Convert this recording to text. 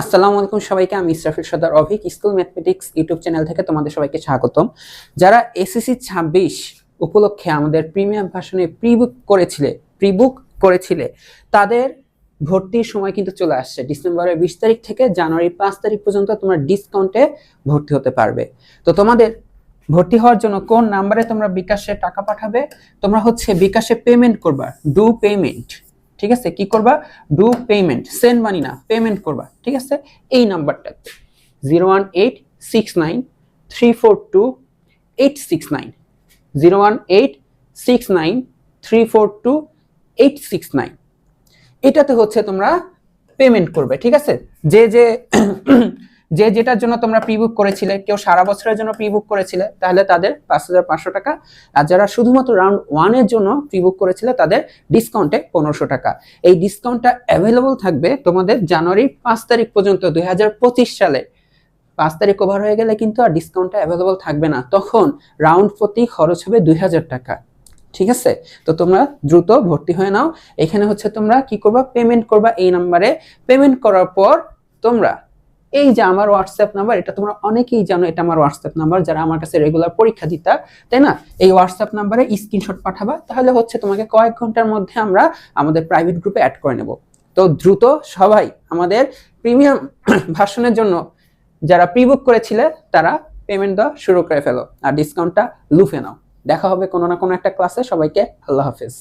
আসসালামু আলাইকুম সবাইকে, আমি Israfil Sardar Avik, school mathematics YouTube channel থেকে তোমাদের সবাইকে স্বাগতম। যারা এসএসসি ছাব্বিশ উপলক্ষে আমাদের প্রিমিয়াম ভাষণে প্রিবুক করেছিলে প্রিবুক করেছিলে, তাদের ভর্তির সময় কিন্তু চলে আসছে। ডিসেম্বরের বিশ তারিখ থেকে জানুয়ারি পাঁচ তারিখ পর্যন্ত তোমরা ডিসকাউন্টে ভর্তি হতে পারবে। তো তোমাদের ভর্তি হওয়ার জন্য কোন নাম্বারে তোমরা বিকাশে টাকা পাঠাবে? তোমরা হচ্ছে বিকাশে পেমেন্ট করবা ডু পেমেন্ট ঠিক আছে? কি করবা? ডু পেমেন্ট সেন্ড মানি না পেমেন্ট করবা, ঠিক আছে? এই নাম্বারটাতে zero one eight six nine three four two eight six nine zero one eight six nine three four two eight six nine এটাতে হচ্ছে তোমরা পেমেন্ট করবে, ঠিক আছে? যে যে যে যেটার জন্য তোমরা প্রি বুক করেছিলে, কেউ সারা বছরের জন্য প্রি বুক করেছিলে, তাহলে তাদের পাঁচ হাজার পাঁচশো টাকা। আর যারা শুধুমাত্র রাউন্ড ওয়ানের জন্য প্রি বুক করেছিলে, তাদের ডিসকাউন্টে পনেরোশো টাকা। এই ডিসকাউন্টটা অ্যাভেলেবল থাকবে তোমাদের জানুয়ারি পাঁচ তারিখ পর্যন্ত দু হাজার পঁচিশ সালে। পাঁচ তারিখ ওভার হয়ে গেলে কিন্তু আর ডিসকাউন্টটা অ্যাভেলেবল থাকবে না। তখন রাউন্ড প্রতি খরচ হবে দুই হাজার টাকা। ঠিক আছে? তো তোমরা দ্রুত ভর্তি হয়ে নাও। এখানে হচ্ছে তোমরা কি করবা? পেমেন্ট করবা এই নাম্বারে পেমেন্ট করার পর তোমরা এই যে আমার হোয়াটসঅ্যাপ নাম্বার এটা তোমরা অনেকেই জানো, এটা আমার হোয়াটসঅ্যাপ নাম্বার যারা আমার কাছে রেগুলার পরীক্ষা দিতা, তাই না? এই হোয়াটসঅ্যাপ নাম্বারে স্ক্রিনশট পাঠাবা, তাহলে হচ্ছে তোমাকে কয়েক ঘণ্টার মধ্যে আমরা আমাদের প্রাইভেট গ্রুপে অ্যাড করে নেব। তো দ্রুত সবাই আমাদের প্রিমিয়াম ভাষণের জন্য যারা প্রি বুক করেছিলে, তারা পেমেন্ট দেওয়া শুরু করে ফেলো। আর ডিসকাউন্টটা লুফে নাও। দেখা হবে কোনো না কোনো একটা ক্লাসে সবাইকে আল্লাহ হাফেজ।